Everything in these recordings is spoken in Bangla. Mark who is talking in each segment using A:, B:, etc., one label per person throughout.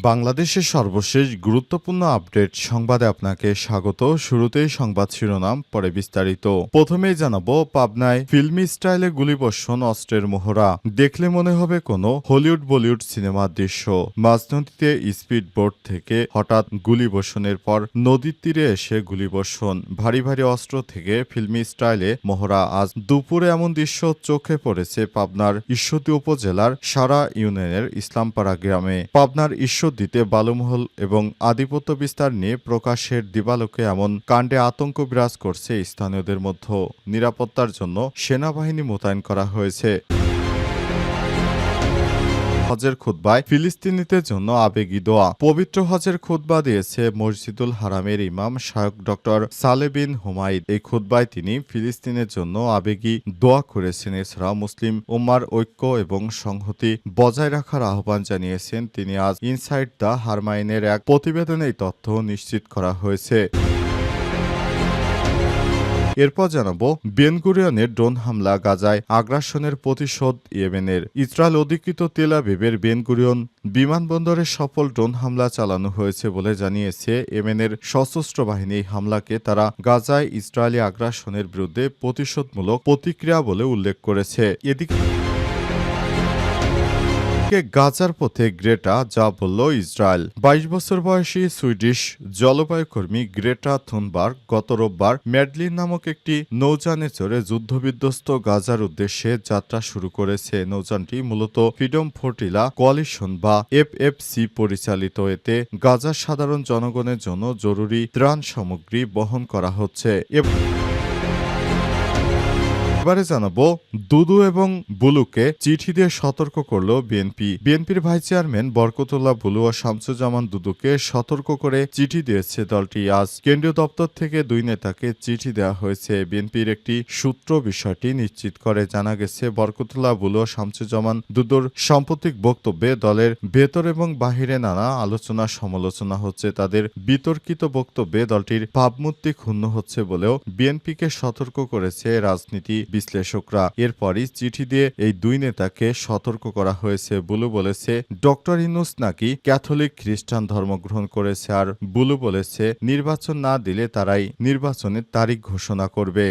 A: বাংলাদেশের সর্বশেষ গুরুত্বপূর্ণ আপডেট সংবাদে আপনাকে স্বাগত। শুরুতেই সংবাদ শিরোনাম, পরে বিস্তারিত। প্রথমেই জানাব, পাবনায় ফিল্মি স্টাইলে গুলিবর্ষণ, অস্ত্রের মোহরা। দেখলে মনে হবে কোনো হলিউড বলিউড সিনেমার দৃশ্য। মাঝনদীতে স্পিড বোট থেকে হঠাৎ গুলিবর্ষণের পর নদীর তীরে এসে গুলিবর্ষণ। ভারী ভারী অস্ত্র থেকে ফিল্মি স্টাইলে মোহরা। আজ দুপুরে এমন দৃশ্য চোখে পড়েছে পাবনার ঈশ্বরদী উপজেলার সারা ইউনিয়নের ইসলামপাড়া গ্রামে। পাবনার ঈশ্বরদীতে বালুমহল এবং আধিপত্য বিস্তার নিয়ে প্রকাশের দিবালোকে এমন কাণ্ডে আতঙ্ক বিরাজ করছে স্থানীয়দের মধ্যে। নিরাপত্তার জন্য সেনাবাহিনী মোতায়েন করা হয়েছে। হজের খুতবায় ফিলিস্তিনিদের জন্য আবেগী দোয়া। পবিত্র হজের খুতবা দিয়েছে মসজিদুল হারামের ইমাম শায়ক ডক্টর সালে বিন হুমাইদ এই খুতবায় তিনি ফিলিস্তিনের জন্য আবেগী দোয়া করেছেন। এছাড়া মুসলিম উম্মার ঐক্য এবং সংহতি বজায় রাখার আহ্বান জানিয়েছেন। তিনি আজ ইনসাইড দ্য হারমাইনের এক প্রতিবেদনে এই তথ্য নিশ্চিত করা হয়েছে। এরপর জানাব বেনগুরিয়নের ড্রোন হামলা গাজায় আগ্রাসনের প্রতিশোধ ইয়েমেনের। ইসরায়েল অধিকৃত তেল আবিবের বেনগুরিয়ন বিমানবন্দরে সফল ড্রোন হামলা চালানো হয়েছে বলে জানিয়েছে ইয়েমেনের সশস্ত্র বাহিনী। হামলাকে তারা গাজায় ইসরায়েলি আগ্রাসনের বিরুদ্ধে প্রতিশোধমূলক প্রতিক্রিয়া বলে উল্লেখ করেছে। এদিকে থেকে গাজার পথে গ্রেটা, যা বলল ইসরায়েল। বাইশ বছর বয়সী সুইডিশ জলবায়ু কর্মী গ্রেটা থুনবার্গ গত রোববার ম্যাডলিন নামক একটি নৌযানে চড়ে যুদ্ধবিধ্বস্ত গাজার উদ্দেশ্যে যাত্রা শুরু করেছে। নৌযানটি মূলত ফ্রিডম ফোর্টিলা কোয়ালিশন বা এফএফসি পরিচালিত। এতে গাজার সাধারণ জনগণের জন্য জরুরি ত্রাণ সামগ্রী বহন করা হচ্ছে। এবং এবারে জানাব, দুদু এবং বুলুকে চিঠি দিয়ে সতর্ক করল বিএনপি। বিএনপির ভাইস চেয়ারম্যান বরকতুল্লাহ বুলু ও শামসুজ্জামান দুদুকে সতর্ক করে চিঠি দিয়েছে দলটি। আজ কেন্দ্রীয় দপ্তর থেকে দুই নেতাকে চিঠি দেওয়া হয়েছে। বিএনপির একটি সূত্র বিষয়টি নিশ্চিত করে জানা গেছে, বরকতুল্লাহ বুলু ও শামসুজ্জামান দুদুর সাম্প্রতিক বক্তব্যে দলের ভেতর এবং বাহিরে নানা আলোচনা সমালোচনা হচ্ছে। তাদের বিতর্কিত বক্তব্যে দলটির ভাবমূর্তি ক্ষুণ্ণ হচ্ছে বলেও বিএনপিকে সতর্ক করেছে রাজনীতি বিশ্লেষকরা এরপরই চিঠি দিয়ে এই দুই নেতাকে সতর্ক করা হয়েছে বুলু বলেছে, ডক্টর ইনুস নাকি ক্যাথলিক খ্রিস্টান ধর্ম গ্রহণ করেছে আর বুলু বলেছে, নির্বাচন না দিলে তারাই নির্বাচনের তারিখ ঘোষণা করবে।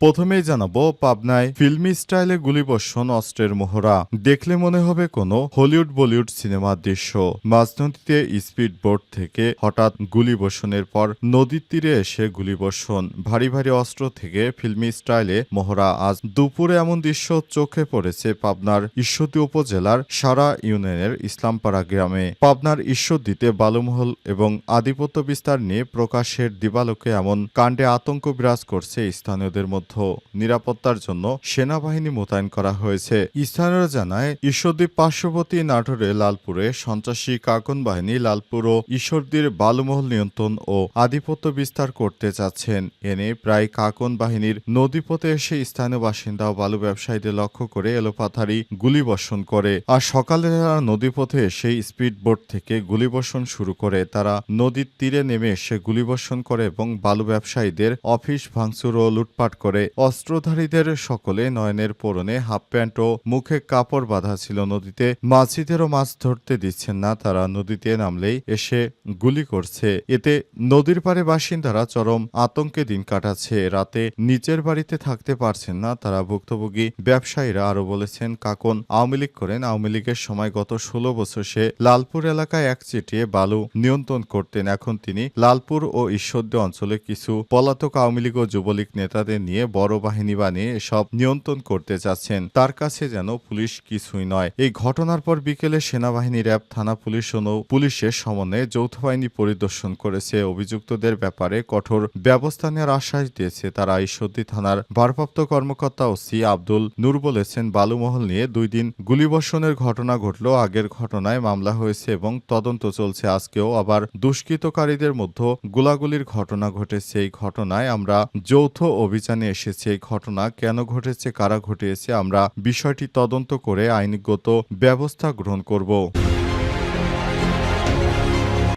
A: প্রথমেই জানাব, পাবনায় ফিল্মি স্টাইলে গুলিবর্ষণ, অস্ত্রের মোহরা। দেখলে মনে হবে কোনো হলিউড বলিউড সিনেমার দৃশ্য। মাঝনদীতে স্পিড বোট থেকে হঠাৎ গুলিবর্ষণের পর নদীর তীরে এসে গুলিবর্ষণ। ভারী ভারী অস্ত্র থেকে ফিল্মি স্টাইলে মোহরা। আজ দুপুরে এমন দৃশ্য চোখে পড়েছে পাবনার ঈশ্বরদী উপজেলার সারা ইউনিয়নের ইসলামপাড়া গ্রামে। পাবনার ঈশ্বরদীতে বালুমহল এবং আধিপত্য বিস্তার নিয়ে প্রকাশের দিবালোকে এমন কাণ্ডে আতঙ্ক বিরাজ করছে স্থানীয়দের মধ্যে। নিরাপত্তার জন্য সেনাবাহিনী মোতায়েন করা হয়েছে। স্থানীয়রা জানায় ঈশ্বরদীপ পার্শ্ববর্তী নাটোরে লালপুরে সন্ত্রাসী কাকন বাহিনী লালপুর ও ঈশ্বরদীর বালুমহল নিয়ন্ত্রণ ও আধিপত্য বিস্তার করতে চাচ্ছেন এনে প্রায় কাকন বাহিনীর নদীপথে এসে স্থানীয় বাসিন্দা ও বালু ব্যবসায়ীদের লক্ষ্য করে এলোপাথারি গুলিবর্ষণ করে। আর সকালে তারা নদীপথে এসে স্পিড বোট থেকে গুলিবর্ষণ শুরু করে। তারা নদীর তীরে নেমে এসে গুলিবর্ষণ করে এবং বালু ব্যবসায়ীদের অফিস ভাঙচুর ও লুটপাট করে। অস্ত্রধারীদের সকলে নয়নের পরনে হাফ প্যান্ট ও মুখে কাপড় বাঁধা ছিল নদীতে। মাঝিদেরও মাছ ধরতে দিচ্ছেন না, তারা নদীতে নামলেই এসে গুলি করছে। এতে নদীর পারে বাসিন্দারা চরম আতঙ্কে দিন কাটাচ্ছে। রাতে নিচের বাড়িতে থাকতে পারছেন না তারা ভুক্তভোগী ব্যবসায়ীরা। আরও বলেছেন, কাকন আওয়ামী লীগ করেন। আওয়ামী লীগের সময় গত ষোলো বছর সে লালপুর এলাকায় এক চিটিয়ে বালু নিয়ন্ত্রণ করতেন। এখন তিনি লালপুর ও ঈশ্বরদী অঞ্চলে কিছু পলাতক আওয়ামী লীগ ও যুবলীগ নেতাদের নিয়ে বড় বাহিনী বানিয়ে সব নিয়ন্ত্রণ করতে চাচ্ছেন তার কাছে যেন পুলিশ কিছুই নয়। এই ঘটনার পর বিকেলে সেনাবাহিনী র্যাব, থানা পুলিশ পুলিশের সমন্বয়ে যৌথ বাহিনী পরিদর্শন করেছে। অভিযুক্তদের ব্যাপারে কঠোর ব্যবস্থা নেওয়ার আশ্বাস দিয়েছে তারা। ঈশ্বরদী থানার ভারপ্রাপ্ত কর্মকর্তা ওসি আব্দুল নূর বলেছেন, বালুমহল নিয়ে দুই দিন গুলিবর্ষণের ঘটনা ঘটল। আগের ঘটনায় মামলা হয়েছে এবং তদন্ত চলছে। আজকেও আবার দুষ্কৃতকারীদের মধ্যে গোলাগুলির ঘটনা ঘটেছে। এই ঘটনায় আমরা যৌথ অভিযানে এসেছে এই ঘটনা, কেন ঘটেছে, কারা ঘটিয়েছে, আমরা বিষয়টি তদন্ত করে আইনগত ব্যবস্থা গ্রহণ করব।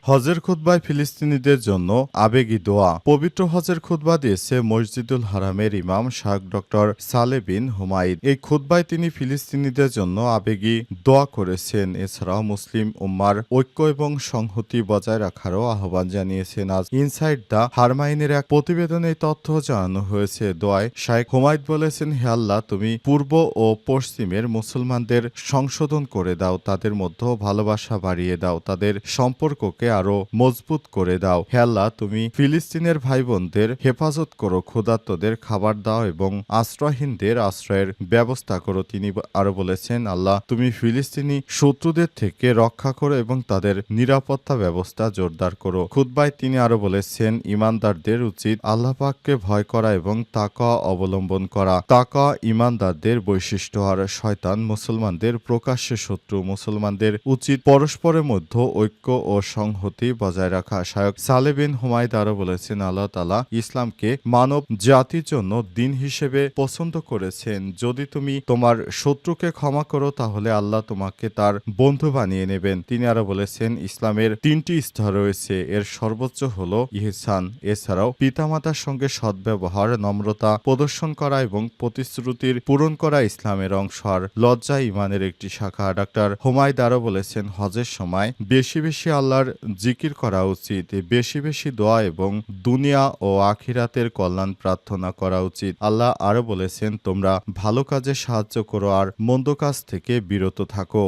A: হজের খুতবায় ফিলিস্তিনিদের জন্য আবেগী দোয়া। পবিত্র হজের খুতবা দিয়েছে মসজিদুল হারামের ইমাম শাহ ডক্টর সালে বিন হুমায়ুদ এই খুতবায় তিনি ফিলিস্তিনিদের জন্য আবেগী দোয়া করেছেন। এছাড়াও মুসলিম উম্মার ঐক্য এবং সংহতি বজায় রাখারও আহ্বান জানিয়েছেন। আজ ইনসাইড দ্য হারমাইনের এক প্রতিবেদনে তথ্য জানানো হয়েছে। দোয়ায় শাইখ হুমায়ুদ বলেছেন, হে আল্লাহ, তুমি পূর্ব ও পশ্চিমের মুসলমানদের সংশোধন করে দাও। তাদের মধ্যে ভালোবাসা বাড়িয়ে দাও। তাদের সম্পর্ককে আরও মজবুত করে দাও। হে আল্লাহ তুমি ফিলিস্তিনের ভাই বোনদের হেফাজত করো, ক্ষুধার্তদের খাবার দাও এবং আশ্রয়হীনদের আশ্রয়ের ব্যবস্থা করো, তিনি আরও বলেছেন, আল্লাহ, তুমি ফিলিস্তিনি শত্রুদের থেকে রক্ষা করো এবং তাদের নিরাপত্তা ব্যবস্থা জোরদার করো। খুদ্বায় তিনি আরও বলেছেন, ইমানদারদের উচিত আল্লাহ পাককে ভয় করা এবং তাকা অবলম্বন করা। তাকা ইমানদারদের বৈশিষ্ট্য আর শয়তান মুসলমানদের প্রকাশ্যে শত্রু। মুসলমানদের উচিত পরস্পরের মধ্যে ঐক্য ও সংহতি বজায় রাখা শায়ক সালেবিন হুমায়দ আরও বলেছেন আল্লাহ তালা ইসলামকে মানব জাতির জন্য দিন হিসেবে পছন্দ করেছেন। যদি তুমি তোমার শত্রুকে ক্ষমা করো, তাহলে আল্লাহ তোমাকে তার বন্ধু বানিয়ে নেবেন। তিনি আরও বলেছেন, ইসলামের তিনটি স্তর রয়েছে। এর সর্বোচ্চ হলো ইহসান, এছাড়াও পিতামাতার সঙ্গে সদ্ব্যবহার, নম্রতা প্রদর্শন করা এবং প্রতিশ্রুতির পূরণ করা ইসলামের অংশ। আর লজ্জা ইমানের একটি শাখা। ডাক্তার হুমায়দ আরও বলেছেন, হজের সময় বেশি বেশি আল্লাহর জিকির করা উচিত, বেশি বেশি দোয়া এবং দুনিয়া ও আখিরাতের কল্যাণ প্রার্থনা করা উচিত। আল্লাহ আরও বলেছেন, তোমরা ভালো কাজে সাহায্য করো আর মন্দ কাজ থেকে বিরত থাকো।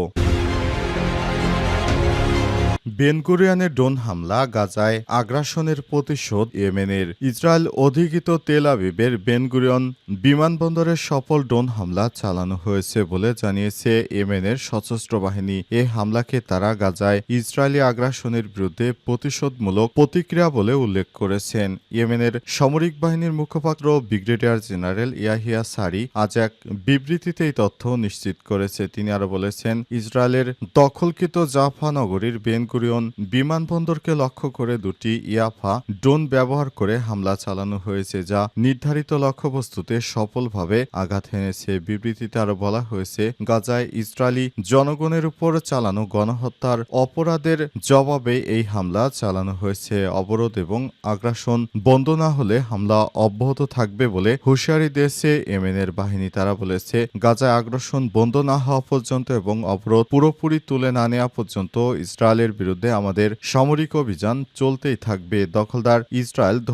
A: বেনগুরিয়ানের ড্রোন হামলা, গাজায় আগ্রাসনের প্রতিশোধ, ইয়েমেনের ইসরায়েল অধিকৃত তেল আবিবের বেনগুরিয়ন বিমানবন্দরে সফল ড্রোন হামলা চালানো হয়েছে বলে জানিয়েছে ইয়েমেনের সশস্ত্র বাহিনী। এ হামলাকে তারা গাজায় ইসরায়েলি আগ্রাসনের বিরুদ্ধে প্রতিশোধমূলক প্রতিক্রিয়া বলে উল্লেখ করেছেন। ইয়েমেনের সামরিক বাহিনীর মুখপাত্র ব্রিগেডিয়ার জেনারেল ইয়াহিয়া সারি আজ এক বিবৃতিতে এই তথ্য নিশ্চিত করেছে। তিনি আরও বলেছেন, ইসরায়েলের দখলকৃত জাফা নগরীর বেনগুরিয়ন বিমানবন্দরকে লক্ষ্য করে দুটি ইয়াফা ড্রোন ব্যবহার করে হামলা চালানো হয়েছে, যা নির্ধারিত লক্ষ্যবস্তুতে সফলভাবে আঘাত হেনেছে। বিবৃতিতে আরও বলা হয়েছে, গাজায় ইসরায়েলি জনগণের উপর চালানো গণহত্যার অপরাধের জবাবে এই হামলা চালানো হয়েছে। অবরোধ এবং আগ্রাসন বন্ধ না হলে হামলা অব্যাহত থাকবে বলে হুঁশিয়ারি দিয়েছে এমএনের বাহিনী। তারা বলেছে, গাজায় আগ্রাসন বন্ধ না হওয়া পর্যন্ত এবং অবরোধ পুরোপুরি তুলে না নেওয়া পর্যন্ত ইসরায়েলের বিরুদ্ধে আমাদের সামরিক অভিযান চলতেই থাকবে। দখলদার ইসরায়েল দু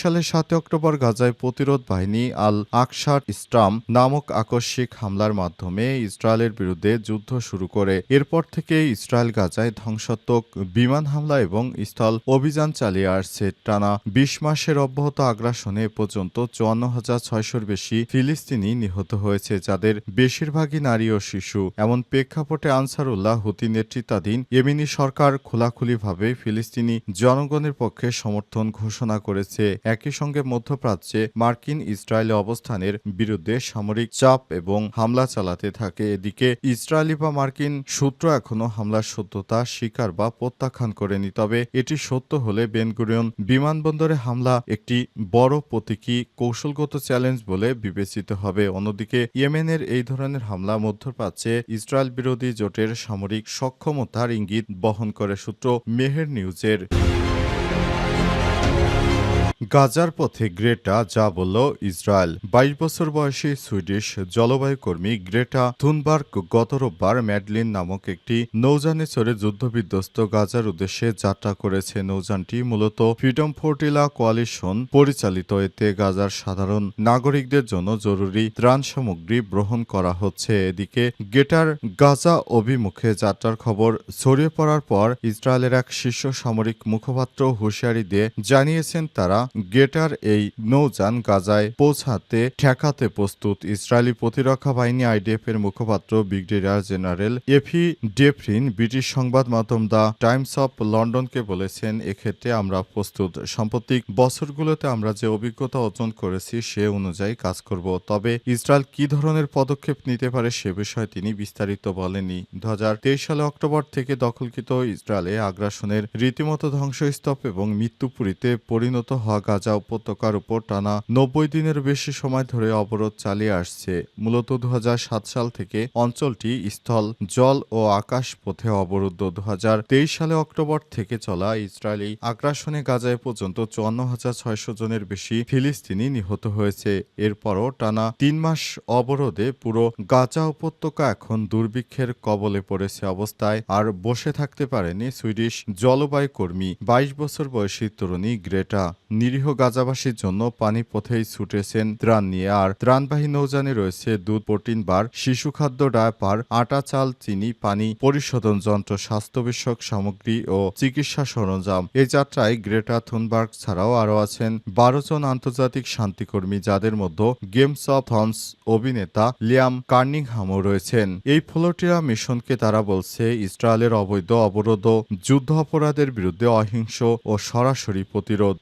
A: সালের সাতই অক্টোবর গাজায় প্রতিরোধ বাহিনী আল আকসার ইস্টাম নামক আকস্মিক হামলার মাধ্যমে ইসরায়েলের বিরুদ্ধে যুদ্ধ শুরু করে। এরপর থেকে ইসরায়েল গাজায় ধ্বংসাত্মক বিমান হামলা এবং স্থল অভিযান চালিয়ে আসছে। টানা বিশ মাসের অব্যাহত আগ্রাসনে পর্যন্ত চুয়ান্ন হাজার ছয়শোর বেশি ফিলিস্তিনি নিহত হয়েছে, যাদের বেশিরভাগই নারী ও শিশু। এমন প্রেক্ষাপটে আনসারুল্লাহ হুতি নেতৃত্বাধীন ইয়েমেনি সরকার খোলাখুলিভাবে ফিলিস্তিনি জনগণের পক্ষে সমর্থন ঘোষণা করেছে। একই সঙ্গে মধ্যপ্রাচ্যে মার্কিন ইসরায়েলি অবস্থানের বিরুদ্ধে সামরিক চাপ এবং হামলা চালাতে থাকে। এদিকে ইসরায়েলি বা মার্কিন সূত্র এখনও হামলার সত্যতা স্বীকার বা প্রত্যাখ্যান করেনি। তবে এটি সত্য হলে বেনগুরিয়ন বিমানবন্দরে হামলা একটি বড় প্রতীকী কৌশলগত চ্যালেঞ্জ বলে বিবেচিত হবে। অন্যদিকে ইয়েমেনের এই ধরনের হামলা মধ্যপ্রাচ্যে ইসরায়েল বিরোধী জোটের সামরিক সক্ষমতার ইঙ্গিত বহন করে সূত্র মেহের নিউজের। গাজার পথে গ্রেটা যা বলল ইসরায়েল। বাইশ বছর বয়সী সুইডিশ জলবায়ু কর্মী গ্রেটা থুনবার্গ গত রোববার ম্যাডলিন নামক একটি নৌযানে চড়ে যুদ্ধবিধ্বস্ত গাজার উদ্দেশ্যে যাত্রা করেছে। নৌযানটি মূলত ফ্রিডম ফোর্টিলা কোয়ালিশন পরিচালিত। এতে গাজার সাধারণ নাগরিকদের জন্য জরুরি ত্রাণ সামগ্রী গ্রহণ করা হচ্ছে। এদিকে গেটার গাজা অভিমুখে যাত্রার খবর ছড়িয়ে পড়ার পর ইসরায়েলের এক শীর্ষ সামরিক মুখপাত্র হুঁশিয়ারি দিয়ে জানিয়েছেন তারা গেটার এই নৌযান গাজায় পৌঁছাতে, ঠেকাতে প্রস্তুত ইসরায়েলি প্রতিরক্ষা বাহিনী আইডিএফ এর মুখপাত্র brigadier general Effie Defrin British সংবাদ মাধ্যম দ্য টাইমস অফ লন্ডনকে বলেছেন, এক্ষেত্রে আমরা প্রস্তুত। সাম্প্রতিক বছরগুলোতে আমরা যে অভিজ্ঞতা অর্জন করেছি সে অনুযায়ী কাজ করব। তবে ইসরায়েল কি ধরনের পদক্ষেপ নিতে পারে সে বিষয়ে তিনি বিস্তারিত বলেননি। দু সালে অক্টোবর থেকে দখলকৃত ইসরায়েলে আগ্রাসনের রীতিমতো ধ্বংসস্তূপ এবং মৃত্যুপুরীতে পরিণত হওয়া গাজা উপত্যকার উপর টানা নব্বই দিনের বেশি সময় ধরে অবরোধ চালিয়ে আসছে। মূলত দু সাল থেকে অঞ্চলটি স্থল, জল ও আকাশ পথে অবরুদ্ধ। দু সালে অক্টোবর থেকে চলা ইসরায়েলি আগ্রাসনে গাজায় পর্যন্ত চুয়ান্ন হাজার ছয়শো জনের বেশি ফিলিস্তিনি নিহত হয়েছে। এরপরও টানা তিন মাস অবরোধে পুরো গাজা উপত্যকা এখন দুর্ভিক্ষের কবলে পড়েছে অবস্থায় আর বসে থাকতে পারেনি সুইডিশ জলবায়ু কর্মী। বাইশ বছর বয়সী তরুণী গ্রেটা। নিরীহ গাজাবাসীর জন্য পানি পথেই ছুটেছেন ত্রাণ নিয়ে। আর ত্রাণবাহী নৌযানে রয়েছে দুধ, প্রোটিন, বার, শিশু খাদ্য, ডায়পার, আটা, চাল, চিনি, পানি, পরিশোধন যন্ত্র স্বাস্থ্য বিষয়ক সামগ্রী ও চিকিৎসা সরঞ্জাম। এই যাত্রায় গ্রেটা থুনবার্গ ছাড়াও আরও আছেন বারো জন আন্তর্জাতিক শান্তিকর্মী, যাদের মধ্যে গেমস অফ থনস অভিনেতা লিয়াম কার্নিংহামও রয়েছেন। এই ফ্লোটিরা মিশনকে তারা বলছে ইসরায়েলের অবৈধ অবরোধ যুদ্ধ অপরাধের বিরুদ্ধে অহিংস ও সরাসরি প্রতিরোধ।